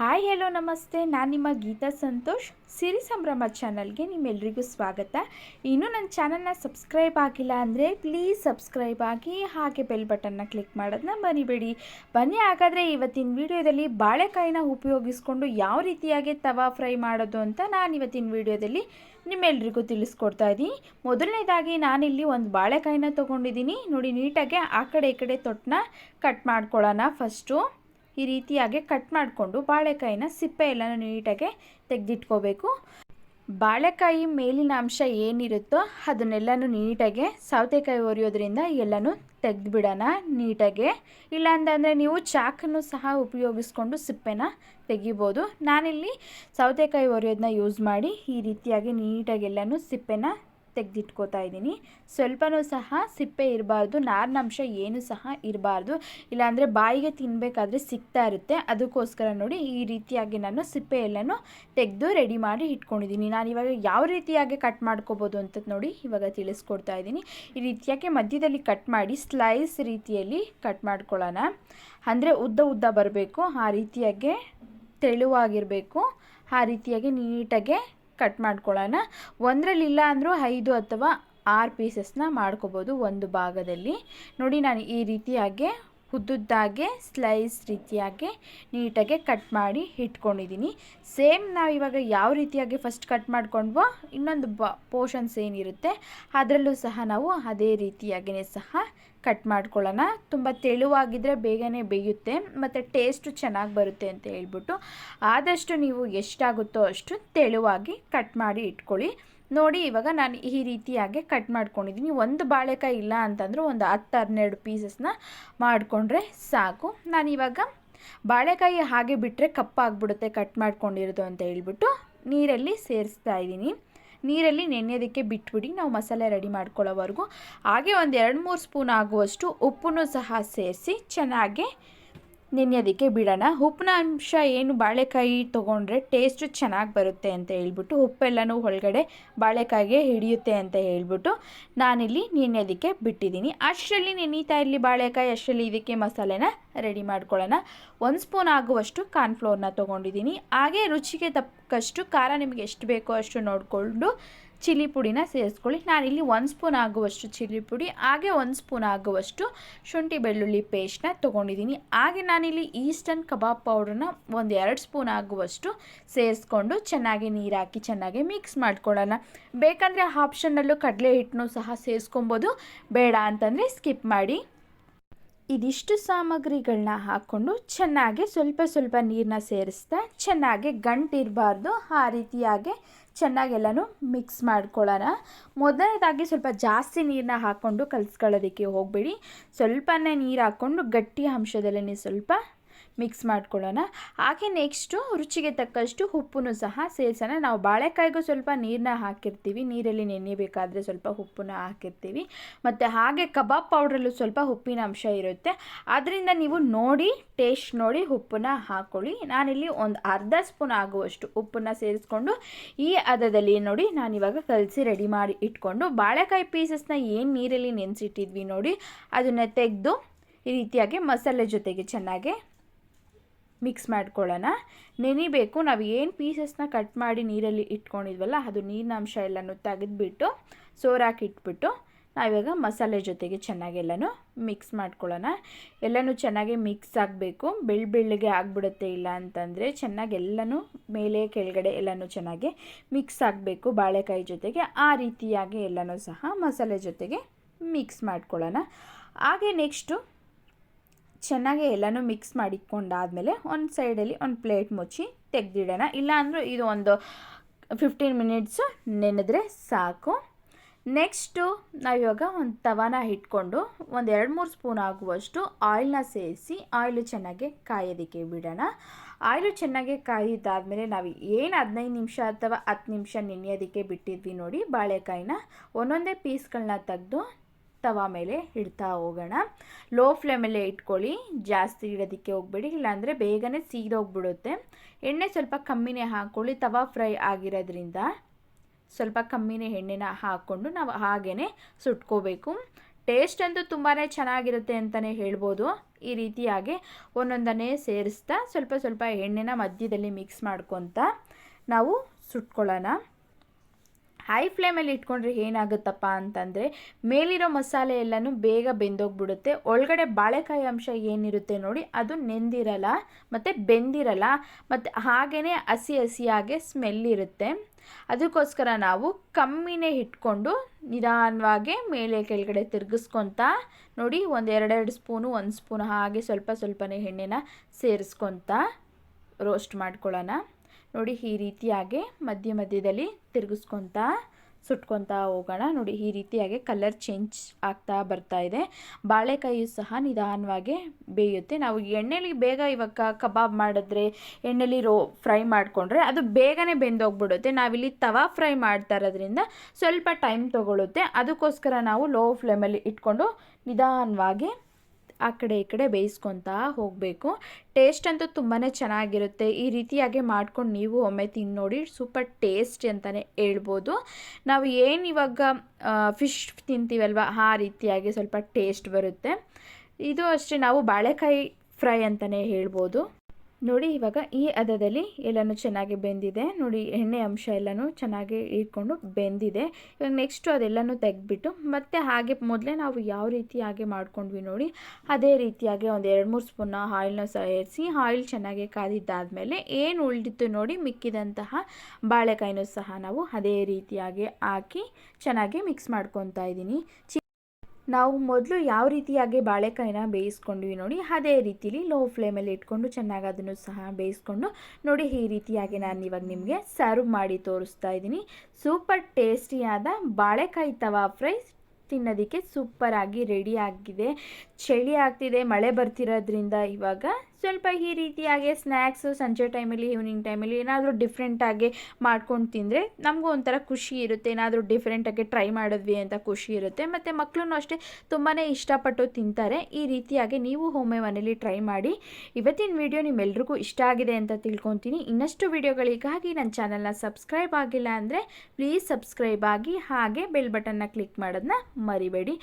Hi, hello, ನಮಸ್ತೆ. ನಾನು ನಿಮ್ಮ ಗೀತಾ ಸಂತೋಷ್. ಸಿರಿ ಸಂಭ್ರಮ ಚಾನಲ್ಗೆ ನಿಮ್ಮೆಲ್ರಿಗೂ ಸ್ವಾಗತ. ಇನ್ನೂ ನನ್ನ ಚಾನಲ್ನ ಸಬ್ಸ್ಕ್ರೈಬ್ ಆಗಿಲ್ಲ ಅಂದರೆ ಪ್ಲೀಸ್ ಸಬ್ಸ್ಕ್ರೈಬ್ ಆಗಿ ಹಾಗೆ ಬೆಲ್ ಬಟನ್ನ ಕ್ಲಿಕ್ ಮಾಡೋದನ್ನ ಮರಿಬೇಡಿ. ಬನ್ನಿ, ಹಾಗಾದರೆ ಇವತ್ತಿನ ವಿಡಿಯೋದಲ್ಲಿ ಬಾಳೆಕಾಯಿನ ಉಪಯೋಗಿಸ್ಕೊಂಡು ಯಾವ ರೀತಿಯಾಗಿ ತವಾ ಫ್ರೈ ಮಾಡೋದು ಅಂತ ನಾನು ಇವತ್ತಿನ ವಿಡಿಯೋದಲ್ಲಿ ನಿಮ್ಮೆಲ್ರಿಗೂ ತಿಳಿಸ್ಕೊಡ್ತಾ ಇದ್ದೀನಿ. ಮೊದಲನೇದಾಗಿ ನಾನಿಲ್ಲಿ ಒಂದು ಬಾಳೆಕಾಯಿನ ತೊಗೊಂಡಿದ್ದೀನಿ. ನೋಡಿ, ನೀಟಾಗಿ ಆ ಕಡೆ ಈ ಕಡೆ ತೊಟ್ಟನ್ನ ಕಟ್ ಮಾಡ್ಕೊಳ್ಳೋಣ ಫಸ್ಟು. ಈ ರೀತಿಯಾಗಿ ಕಟ್ ಮಾಡಿಕೊಂಡು ಬಾಳೆಕಾಯಿನ ಸಿಪ್ಪೆ ಎಲ್ಲನೂ ನೀಟಾಗಿ ತೆಗೆದಿಟ್ಕೋಬೇಕು. ಬಾಳೆಕಾಯಿ ಮೇಲಿನ ಅಂಶ ಏನಿರುತ್ತೋ ಅದನ್ನೆಲ್ಲನೂ ನೀಟಾಗಿ ಸೌತೆಕಾಯಿ ಒರೆಯೋದ್ರಿಂದ ಎಲ್ಲನೂ ತೆಗೆದುಬಿಡೋಣ ನೀಟಾಗಿ. ಇಲ್ಲಾಂತಂದರೆ ನೀವು ಚಾಕನ್ನು ಸಹ ಉಪಯೋಗಿಸ್ಕೊಂಡು ಸಿಪ್ಪೆನ ತೆಗಿಬೋದು. ನಾನಿಲ್ಲಿ ಸೌತೆಕಾಯಿ ಒರೆಯೋದನ್ನ ಯೂಸ್ ಮಾಡಿ ಈ ರೀತಿಯಾಗಿ ನೀಟಾಗಿ ಎಲ್ಲನೂ ಸಿಪ್ಪೆನ ತೆಗೆದಿಟ್ಕೋತಾ ಇದ್ದೀನಿ. ಸ್ವಲ್ಪನೂ ಸಹ ಸಿಪ್ಪೆ ಇರಬಾರ್ದು, ನಾರಿನಂಶ ಏನು ಸಹ ಇರಬಾರ್ದು. ಇಲ್ಲಾಂದರೆ ಬಾಯಿಗೆ ತಿನ್ನಬೇಕಾದ್ರೆ ಸಿಗ್ತಾ ಇರುತ್ತೆ. ಅದಕ್ಕೋಸ್ಕರ ನೋಡಿ ಈ ರೀತಿಯಾಗಿ ನಾನು ಸಿಪ್ಪೆ ಎಲ್ಲನೂ ತೆಗೆದು ರೆಡಿ ಮಾಡಿ ಇಟ್ಕೊಂಡಿದ್ದೀನಿ. ನಾನು ಇವಾಗ ಯಾವ ರೀತಿಯಾಗಿ ಕಟ್ ಮಾಡ್ಕೋಬೋದು ಅಂತ ನೋಡಿ ಇವಾಗ ತಿಳಿಸ್ಕೊಡ್ತಾ ಇದ್ದೀನಿ. ಈ ರೀತಿಯಾಗಿ ಮಧ್ಯದಲ್ಲಿ ಕಟ್ ಮಾಡಿ ಸ್ಲೈಸ್ ರೀತಿಯಲ್ಲಿ ಕಟ್ ಮಾಡ್ಕೊಳ್ಳೋಣ. ಅಂದರೆ ಉದ್ದ ಉದ್ದ ಬರಬೇಕು, ಆ ರೀತಿಯಾಗೆ ತೆಳುವಾಗಿರಬೇಕು, ಆ ರೀತಿಯಾಗಿ ನೀಟಾಗೆ ಕಟ್ ಮಾಡ್ಕೊಳ್ಳೋಣ. ಒಂದರಲ್ಲಿಲ್ಲ ಅಂದರೂ ಐದು ಅಥವಾ ಆರು ಪೀಸಸ್ನ ಮಾಡ್ಕೋಬೋದು ಒಂದು ಭಾಗದಲ್ಲಿ. ನೋಡಿ ನಾನು ಈ ರೀತಿಯಾಗಿ ಉದ್ದುದ್ದಾಗೆ ಸ್ಲೈಸ್ ರೀತಿಯಾಗಿ ನೀಟಾಗಿ ಕಟ್ ಮಾಡಿ ಇಟ್ಕೊಂಡಿದ್ದೀನಿ ಸೇಮ್ ನಾವು ಇವಾಗ ಯಾವ ರೀತಿಯಾಗಿ ಫಸ್ಟ್ ಕಟ್ ಮಾಡ್ಕೊಂಡ್ವೋ ಇನ್ನೊಂದು ಬ ಪೋರ್ಷನ್ಸ್ ಏನಿರುತ್ತೆ ಅದರಲ್ಲೂ ಸಹ ನಾವು ಅದೇ ರೀತಿಯಾಗಿಯೇ ಸಹ ಕಟ್ ಮಾಡ್ಕೊಳ್ಳೋಣ. ತುಂಬ ತೆಳುವಾಗಿದ್ದರೆ ಬೇಗನೆ ಬೇಯುತ್ತೆ, ಮತ್ತು ಟೇಸ್ಟು ಚೆನ್ನಾಗಿ ಬರುತ್ತೆ ಅಂತ ಹೇಳ್ಬಿಟ್ಟು ಆದಷ್ಟು ನೀವು ಎಷ್ಟಾಗುತ್ತೋ ಅಷ್ಟು ತೆಳುವಾಗಿ ಕಟ್ ಮಾಡಿ ಇಟ್ಕೊಳ್ಳಿ. ನೋಡಿ, ಇವಾಗ ನಾನು ಈ ರೀತಿಯಾಗಿ ಕಟ್ ಮಾಡ್ಕೊಂಡಿದ್ದೀನಿ. ಒಂದು ಬಾಳೆಕಾಯಿ ಇಲ್ಲ ಅಂತಂದ್ರೆ ಒಂದು ಹತ್ತು, ಹನ್ನೆರಡು ಪೀಸಸ್ನ ಮಾಡಿಕೊಂಡ್ರೆ ಸಾಕು. ನಾನು ಇವಾಗ ಬಾಳೆಕಾಯಿ ಹಾಗೆ ಬಿಟ್ಟರೆ ಕಪ್ಪಾಗ್ಬಿಡುತ್ತೆ ಕಟ್ ಮಾಡ್ಕೊಂಡಿರೋದು ಅಂತ ಹೇಳ್ಬಿಟ್ಟು ನೀರಲ್ಲಿ ಸೇರಿಸ್ತಾ ಇದ್ದೀನಿ. ನೀರಲ್ಲಿ ನೆನೆಯೋದಕ್ಕೆ ಬಿಟ್ಬಿಡಿ, ನಾವು ಮಸಾಲೆ ರೆಡಿ ಮಾಡ್ಕೊಳ್ಳೋವರೆಗೂ. ಹಾಗೆ ಒಂದು ಎರಡು ಮೂರು ಸ್ಪೂನ್ ಆಗುವಷ್ಟು ಉಪ್ಪನ್ನು ಸಹ ಸೇರಿಸಿ ಚೆನ್ನಾಗಿ ನೆನೆಯೋದಕ್ಕೆ ಬಿಡೋಣ. ಉಪ್ಪಿನ ಅಂಶ ಏನು? ಬಾಳೆಕಾಯಿ ತೊಗೊಂಡ್ರೆ ಟೇಸ್ಟು ಚೆನ್ನಾಗಿ ಬರುತ್ತೆ ಅಂತ ಹೇಳ್ಬಿಟ್ಟು ಉಪ್ಪೆಲ್ಲನೂ ಒಳಗಡೆ ಬಾಳೆಕಾಯಿಗೆ ಹಿಡಿಯುತ್ತೆ ಅಂತ ಹೇಳ್ಬಿಟ್ಟು ನಾನಿಲ್ಲಿ ನೆನೆಯೋದಕ್ಕೆ ಬಿಟ್ಟಿದ್ದೀನಿ. ಅಷ್ಟರಲ್ಲಿ ನೆನೀತಾ ಇರಲಿ ಬಾಳೆಕಾಯಿ, ಅಷ್ಟರಲ್ಲಿ ಇದಕ್ಕೆ ಮಸಾಲೆನ ರೆಡಿ ಮಾಡ್ಕೊಳ್ಳೋಣ. ಒಂದು ಸ್ಪೂನ್ ಆಗುವಷ್ಟು ಕಾರ್ನ್ಫ್ಲೋರ್ನ ತೊಗೊಂಡಿದ್ದೀನಿ. ಹಾಗೆ ರುಚಿಗೆ ತಕ್ಕಷ್ಟು ಖಾರ ನಿಮಗೆ ಎಷ್ಟು ಬೇಕೋ ಅಷ್ಟು ನೋಡಿಕೊಂಡು ಚಿಲ್ಲಿ ಪುಡಿನ ಸೇರಿಸ್ಕೊಳ್ಳಿ. ನಾನಿಲ್ಲಿ ಒಂದು ಸ್ಪೂನ್ ಆಗುವಷ್ಟು ಚಿಲ್ಲಿ ಪುಡಿ, ಹಾಗೆ ಒಂದು ಸ್ಪೂನ್ ಆಗುವಷ್ಟು ಶುಂಠಿ ಬೆಳ್ಳುಳ್ಳಿ ಪೇಸ್ಟ್ನ ತೊಗೊಂಡಿದ್ದೀನಿ. ಹಾಗೆ ನಾನಿಲ್ಲಿ ಈಸ್ಟರ್ನ್ ಕಬಾಬ್ ಪೌಡ್ರನ್ನ ಒಂದು ಎರಡು ಸ್ಪೂನ್ ಆಗುವಷ್ಟು ಸೇರಿಸ್ಕೊಂಡು ಚೆನ್ನಾಗಿ ನೀರು ಹಾಕಿ ಚೆನ್ನಾಗಿ ಮಿಕ್ಸ್ ಮಾಡ್ಕೊಳ್ಳೋಣ. ಬೇಕಂದರೆ ಆಪ್ಷನ್ನಲ್ಲೂ ಕಡಲೆ ಹಿಟ್ಟನ್ನು ಸಹ ಸೇರಿಸ್ಕೊಬೋದು. ಬೇಡ ಅಂತಂದರೆ ಸ್ಕಿಪ್ ಮಾಡಿ. ಇದಿಷ್ಟು ಸಾಮಗ್ರಿಗಳನ್ನ ಹಾಕ್ಕೊಂಡು ಚೆನ್ನಾಗಿ ಸ್ವಲ್ಪ ಸ್ವಲ್ಪ ನೀರನ್ನ ಸೇರಿಸ್ತಾ ಚೆನ್ನಾಗಿ ಗಂಟಿರಬಾರ್ದು, ಆ ರೀತಿಯಾಗಿ ಚೆನ್ನಾಗೆಲ್ಲನೂ ಮಿಕ್ಸ್ ಮಾಡ್ಕೊಳ್ಳೋಣ ಮೊದಲನೇದಾಗಿ ಸ್ವಲ್ಪ ಜಾಸ್ತಿ ನೀರನ್ನ ಹಾಕ್ಕೊಂಡು ಕಲಿಸ್ಕೊಳ್ಳೋದಕ್ಕೆ ಹೋಗಬೇಡಿ. ಸ್ವಲ್ಪನೇ ನೀರು ಹಾಕ್ಕೊಂಡು ಗಟ್ಟಿ ಅಂಶದಲ್ಲೇ ಸ್ವಲ್ಪ ಮಿಕ್ಸ್ ಮಾಡ್ಕೊಳ್ಳೋಣ. ಹಾಗೆ ನೆಕ್ಸ್ಟು ರುಚಿಗೆ ತಕ್ಕಷ್ಟು ಉಪ್ಪನ್ನು ಸಹ ಸೇರಿಸೋಣ. ನಾವು ಬಾಳೆಕಾಯಿಗೂ ಸ್ವಲ್ಪ ನೀರನ್ನ ಹಾಕಿರ್ತೀವಿ. ನೀರಲ್ಲಿ ನೆನೆಯಬೇಕಾದ್ರೆ ಸ್ವಲ್ಪ ಉಪ್ಪನ್ನು ಹಾಕಿರ್ತೀವಿ. ಮತ್ತು ಹಾಗೆ ಕಬಾಬ್ ಪೌಡ್ರಲ್ಲೂ ಸ್ವಲ್ಪ ಉಪ್ಪಿನ ಅಂಶ ಇರುತ್ತೆ. ಅದರಿಂದ ನೀವು ನೋಡಿ ಟೇಸ್ಟ್ ನೋಡಿ ಉಪ್ಪನ್ನ ಹಾಕ್ಕೊಳ್ಳಿ ನಾನಿಲ್ಲಿ ಒಂದು ಅರ್ಧ ಸ್ಪೂನ್ ಆಗುವಷ್ಟು ಉಪ್ಪನ್ನು ಸೇರಿಸ್ಕೊಂಡು, ಈ ಹದದಲ್ಲಿ ನೋಡಿ ನಾನಿವಾಗ ಕಲಸಿ ರೆಡಿ ಮಾಡಿ ಇಟ್ಕೊಂಡು, ಬಾಳೆಕಾಯಿ ಪೀಸಸ್ನ ಏನು ನೀರಲ್ಲಿ ನೆನೆಸಿಟ್ಟಿದ್ವಿ ನೋಡಿ, ಅದನ್ನು ತೆಗೆದು ಈ ರೀತಿಯಾಗಿ ಮಸಾಲೆ ಜೊತೆಗೆ ಚೆನ್ನಾಗಿ ಮಿಕ್ಸ್ ಮಾಡ್ಕೊಳ್ಳೋಣ. ನೆನಿಬೇಕು. ನಾವು ಏನು ಪೀಸಸ್ನ ಕಟ್ ಮಾಡಿ ನೀರಲ್ಲಿ ಇಟ್ಕೊಂಡಿದ್ವಲ್ಲ, ಅದು ನೀರಿನ ಅಂಶ ಎಲ್ಲನೂ ತೆಗೆದುಬಿಟ್ಟು ಸೋರಾಕಿಟ್ಬಿಟ್ಟು ನಾವಿವಾಗ ಮಸಾಲೆ ಜೊತೆಗೆ ಚೆನ್ನಾಗೆಲ್ಲನೂ ಮಿಕ್ಸ್ ಮಾಡ್ಕೊಳ್ಳೋಣ. ಎಲ್ಲನೂ ಚೆನ್ನಾಗಿ ಮಿಕ್ಸ್ ಆಗಬೇಕು. ಬೆಳ್ಳ ಬೆಳ್ಳಗೆ ಆಗಿಬಿಡುತ್ತೆ ಇಲ್ಲ ಅಂತಂದರೆ ಚೆನ್ನಾಗಿ ಎಲ್ಲನೂ ಮೇಲೆ ಕೆಳಗಡೆ ಎಲ್ಲನೂ ಚೆನ್ನಾಗಿ ಮಿಕ್ಸ್ ಆಗಬೇಕು. ಬಾಳೆಕಾಯಿ ಜೊತೆಗೆ ಆ ರೀತಿಯಾಗಿ ಎಲ್ಲನೂ ಸಹ ಮಸಾಲೆ ಜೊತೆಗೆ ಮಿಕ್ಸ್ ಮಾಡ್ಕೊಳ್ಳೋಣ. ಹಾಗೆ ನೆಕ್ಸ್ಟು ಚೆನ್ನಾಗಿ ಎಲ್ಲನೂ ಮಿಕ್ಸ್ ಮಾಡಿಕೊಂಡಾದಮೇಲೆ ಒಂದು ಸೈಡಲ್ಲಿ ಒಂದು ಪ್ಲೇಟ್ ಮುಚ್ಚಿ ತೆಗೆದಿಡೋಣ. ಇಲ್ಲಾಂದರೂ ಇದು ಒಂದು ಫಿಫ್ಟೀನ್ ಮಿನಿಟ್ಸು ನೆನೆದ್ರೆ ಸಾಕು. ನೆಕ್ಸ್ಟು ನಾವಿವಾಗ ಒಂದು ತವಾನ ಇಟ್ಕೊಂಡು ಒಂದು ಎರಡು ಮೂರು ಸ್ಪೂನ್ ಆಗುವಷ್ಟು ಆಯಿಲ್ನ ಸೇರಿಸಿ ಆಯಿಲು ಚೆನ್ನಾಗಿ ಕಾಯೋದಕ್ಕೆ ಬಿಡೋಣ. ಆಯಿಲು ಚೆನ್ನಾಗಿ ಕಾಯಿದ್ದಾದಮೇಲೆ ನಾವು ಏನು ಹದಿನೈದು ನಿಮಿಷ ಅಥವಾ ಹತ್ತು ನಿಮಿಷ ನೆನೆಯೋದಕ್ಕೆ ಬಿಟ್ಟಿದ್ವಿ ನೋಡಿ ಬಾಳೆಕಾಯಿನ ಒಂದೊಂದೇ ಪೀಸ್ಗಳನ್ನ ತೆಗೆದು ತವಾ ಮೇಲೆ ಇಡ್ತಾ ಹೋಗೋಣ. ಲೋ ಫ್ಲೇಮಲ್ಲೇ ಇಟ್ಕೊಳ್ಳಿ. ಜಾಸ್ತಿ ಇಡೋದಕ್ಕೆ ಹೋಗಬೇಡಿ. ಇಲ್ಲಾಂದರೆ ಬೇಗನೆ ಸೀದೋಗ್ಬಿಡುತ್ತೆ. ಎಣ್ಣೆ ಸ್ವಲ್ಪ ಕಮ್ಮಿನೇ ಹಾಕ್ಕೊಳ್ಳಿ. ತವಾ ಫ್ರೈ ಆಗಿರೋದ್ರಿಂದ ಸ್ವಲ್ಪ ಕಮ್ಮಿನೇ ಎಣ್ಣೆನ ಹಾಕ್ಕೊಂಡು ನಾವು ಹಾಗೇ ಸುಟ್ಕೋಬೇಕು. ಟೇಸ್ಟ್ ಅಂತೂ ತುಂಬಾ ಚೆನ್ನಾಗಿರುತ್ತೆ ಅಂತಲೇ ಹೇಳ್ಬೋದು. ಈ ರೀತಿಯಾಗಿ ಒಂದೊಂದನ್ನೇ ಸೇರಿಸ್ತಾ ಸ್ವಲ್ಪ ಸ್ವಲ್ಪ ಎಣ್ಣೆನ ಮಧ್ಯದಲ್ಲಿ ಮಿಕ್ಸ್ ಮಾಡ್ಕೊತ ನಾವು ಸುಟ್ಕೊಳ್ಳೋಣ. ಹೈ ಫ್ಲೇಮಲ್ಲಿ ಇಟ್ಕೊಂಡ್ರೆ ಏನಾಗುತ್ತಪ್ಪ ಅಂತಂದರೆ ಮೇಲಿರೋ ಮಸಾಲೆ ಎಲ್ಲನೂ ಬೇಗ ಬೆಂದೋಗ್ಬಿಡುತ್ತೆ. ಒಳಗಡೆ ಬಾಳೆಕಾಯಿ ಅಂಶ ಏನಿರುತ್ತೆ ನೋಡಿ, ಅದು ನೆಂದಿರಲ್ಲ, ಮತ್ತು ಬೆಂದಿರಲ್ಲ, ಮತ್ತು ಹಾಗೆಯೇ ಹಸಿ ಹಸಿಯಾಗೆ ಸ್ಮೆಲ್ ಇರುತ್ತೆ. ಅದಕ್ಕೋಸ್ಕರ ನಾವು ಕಮ್ಮಿನೇ ಇಟ್ಕೊಂಡು ನಿಧಾನವಾಗಿ ಮೇಲೆ ಕೆಳಗಡೆ ತಿರುಗಿಸ್ಕೊತ ನೋಡಿ ಒಂದು ಎರಡೆರಡು ಸ್ಪೂನು, ಒಂದು ಸ್ಪೂನು ಹಾಗೆ ಸ್ವಲ್ಪ ಸ್ವಲ್ಪನೇ ಎಣ್ಣೆನ ಸೇರಿಸ್ಕೊತ ರೋಸ್ಟ್ ಮಾಡ್ಕೊಳ್ಳೋಣ. ನೋಡಿ ಈ ರೀತಿಯಾಗಿ ಮಧ್ಯ ಮಧ್ಯದಲ್ಲಿ ತಿರುಗಿಸ್ಕೊತಾ, ಸುಟ್ಕೊತಾ ಹೋಗೋಣ. ನೋಡಿ ಈ ರೀತಿಯಾಗಿ ಕಲರ್ ಚೇಂಜ್ ಆಗ್ತಾ ಬರ್ತಾ ಇದೆ. ಬಾಳೆಕಾಯಿಯು ಸಹ ನಿಧಾನವಾಗಿ ಬೇಯುತ್ತೆ. ನಾವು ಎಣ್ಣೆಲಿ ಬೇಗ ಇವಾಗ ಕಬಾಬ್ ಮಾಡಿದ್ರೆ, ಎಣ್ಣೆಲಿ ರೋ ಫ್ರೈ ಮಾಡಿಕೊಂಡ್ರೆ ಅದು ಬೇಗನೆ ಬೆಂದೋಗ್ಬಿಡುತ್ತೆ. ನಾವಿಲ್ಲಿ ತವಾ ಫ್ರೈ ಮಾಡ್ತಾ ಇರೋದ್ರಿಂದ ಸ್ವಲ್ಪ ಟೈಮ್ ತೊಗೊಳುತ್ತೆ. ಅದಕ್ಕೋಸ್ಕರ ನಾವು ಲೋ ಫ್ಲೇಮಲ್ಲಿ ಇಟ್ಕೊಂಡು ನಿಧಾನವಾಗಿ ಆ ಕಡೆ ಈ ಕಡೆ ಬೇಯಿಸ್ಕೊತಾ ಹೋಗಬೇಕು. ಟೇಸ್ಟ್ ಅಂತೂ ತುಂಬಾ ಚೆನ್ನಾಗಿರುತ್ತೆ. ಈ ರೀತಿಯಾಗಿ ಮಾಡ್ಕೊಂಡು ನೀವು ಒಮ್ಮೆ ತಿಂದು ನೋಡಿ, ಸೂಪರ್ ಟೇಸ್ಟ್ ಅಂತಲೇ ಹೇಳ್ಬೋದು. ನಾವು ಏನು ಇವಾಗ ಫಿಶ್ ತಿಂತೀವಲ್ವ, ಆ ರೀತಿಯಾಗಿ ಸ್ವಲ್ಪ ಟೇಸ್ಟ್ ಬರುತ್ತೆ. ಇದು ಅಷ್ಟೇ, ನಾವು ಬಾಳೆಕಾಯಿ ಫ್ರೈ ಅಂತಲೇ ಹೇಳ್ಬೋದು. ನೋಡಿ, ಇವಾಗ ಈ ಹದದಲ್ಲಿ ಎಲ್ಲನೂ ಚೆನ್ನಾಗಿ ಬೆಂದಿದೆ. ನೋಡಿ, ಎಣ್ಣೆ ಅಂಶ ಎಲ್ಲನೂ ಚೆನ್ನಾಗಿ ಇಟ್ಕೊಂಡು ಬೆಂದಿದೆ. ಇವಾಗ ನೆಕ್ಸ್ಟು ಅದೆಲ್ಲನೂ ತೆಗೆದ್ಬಿಟ್ಟು, ಮತ್ತೆ ಹಾಗೆ ಮೊದಲೇ ನಾವು ಯಾವ ರೀತಿಯಾಗಿ ಮಾಡ್ಕೊಂಡ್ವಿ ನೋಡಿ, ಅದೇ ರೀತಿಯಾಗಿ ಒಂದು ಎರಡು ಮೂರು ಸ್ಪೂನ್ ಆಯಿಲ್ನ ಸೇರಿಸಿ ಆಯಿಲ್ ಚೆನ್ನಾಗಿ ಕಾದಿದ್ದಾದಮೇಲೆ ಏನು ಉಳಿದಿತ್ತು ನೋಡಿ, ಮಿಕ್ಕಿದಂತಹ ಬಾಳೆಕಾಯಿನೂ ಸಹ ನಾವು ಅದೇ ರೀತಿಯಾಗಿ ಹಾಕಿ ಚೆನ್ನಾಗಿ ಮಿಕ್ಸ್ ಮಾಡ್ಕೊತಾ ಇದ್ದೀನಿ. ನಾವು ಮೊದಲು ಯಾವ ರೀತಿಯಾಗಿ ಬಾಳೆಕಾಯಿನ ಬೇಯಿಸ್ಕೊಂಡ್ವಿ ನೋಡಿ, ಅದೇ ರೀತಿಲಿ ಲೋ ಫ್ಲೇಮಲ್ಲಿ ಇಟ್ಕೊಂಡು ಚೆನ್ನಾಗಿ ಅದನ್ನು ಸಹ ಬೇಯಿಸ್ಕೊಂಡು ನೋಡಿ, ಈ ರೀತಿಯಾಗಿ ನಾನು ಇವಾಗ ನಿಮಗೆ ಸರ್ವ್ ಮಾಡಿ ತೋರಿಸ್ತಾ ಇದ್ದೀನಿ. ಸೂಪರ್ ಟೇಸ್ಟಿಯಾದ ಬಾಳೆಕಾಯಿ ತವಾ ಫ್ರೈ ತಿನ್ನೋದಕ್ಕೆ ಸೂಪರಾಗಿ ರೆಡಿ ಆಗಿದೆ. ಚಳಿ ಆಗ್ತಿದೆ, ಮಳೆ ಬರ್ತಿರೋದ್ರಿಂದ ಇವಾಗ ಸ್ವಲ್ಪ ಈ ರೀತಿಯಾಗಿ ಸ್ನ್ಯಾಕ್ಸು ಸಂಜೆ ಟೈಮಲ್ಲಿ ಈವ್ನಿಂಗ್ ಟೈಮಲ್ಲಿ ಏನಾದರೂ ಡಿಫ್ರೆಂಟಾಗಿ ಮಾಡ್ಕೊಂಡು ತಿಂದರೆ ನಮಗೂ ಒಂಥರ ಖುಷಿ ಇರುತ್ತೆ. ಏನಾದರೂ ಡಿಫ್ರೆಂಟಾಗಿ ಟ್ರೈ ಮಾಡಿದ್ವಿ ಅಂತ ಖುಷಿ ಇರುತ್ತೆ. ಮತ್ತು ಮಕ್ಕಳೂ ಅಷ್ಟೇ ತುಂಬಾ ಇಷ್ಟಪಟ್ಟು ತಿಂತಾರೆ. ಈ ರೀತಿಯಾಗಿ ನೀವು ಒಮ್ಮೆ ಮನೇಲಿ ಟ್ರೈ ಮಾಡಿ. ಇವತ್ತಿನ ವಿಡಿಯೋ ನಿಮ್ಮೆಲ್ರಿಗೂ ಇಷ್ಟ ಆಗಿದೆ ಅಂತ ತಿಳ್ಕೊತೀನಿ. ಇನ್ನಷ್ಟು ವಿಡಿಯೋಗಳಿಗಾಗಿ ನನ್ನ ಚಾನಲ್ನ ಸಬ್ಸ್ಕ್ರೈಬ್ ಆಗಿಲ್ಲ ಅಂದರೆ ಪ್ಲೀಸ್ ಸಬ್ಸ್ಕ್ರೈಬ್ ಆಗಿ ಹಾಗೆ ಬೆಲ್ ಬಟನ್ನ ಕ್ಲಿಕ್ ಮಾಡೋದನ್ನ ಮರಿಬೇಡಿ.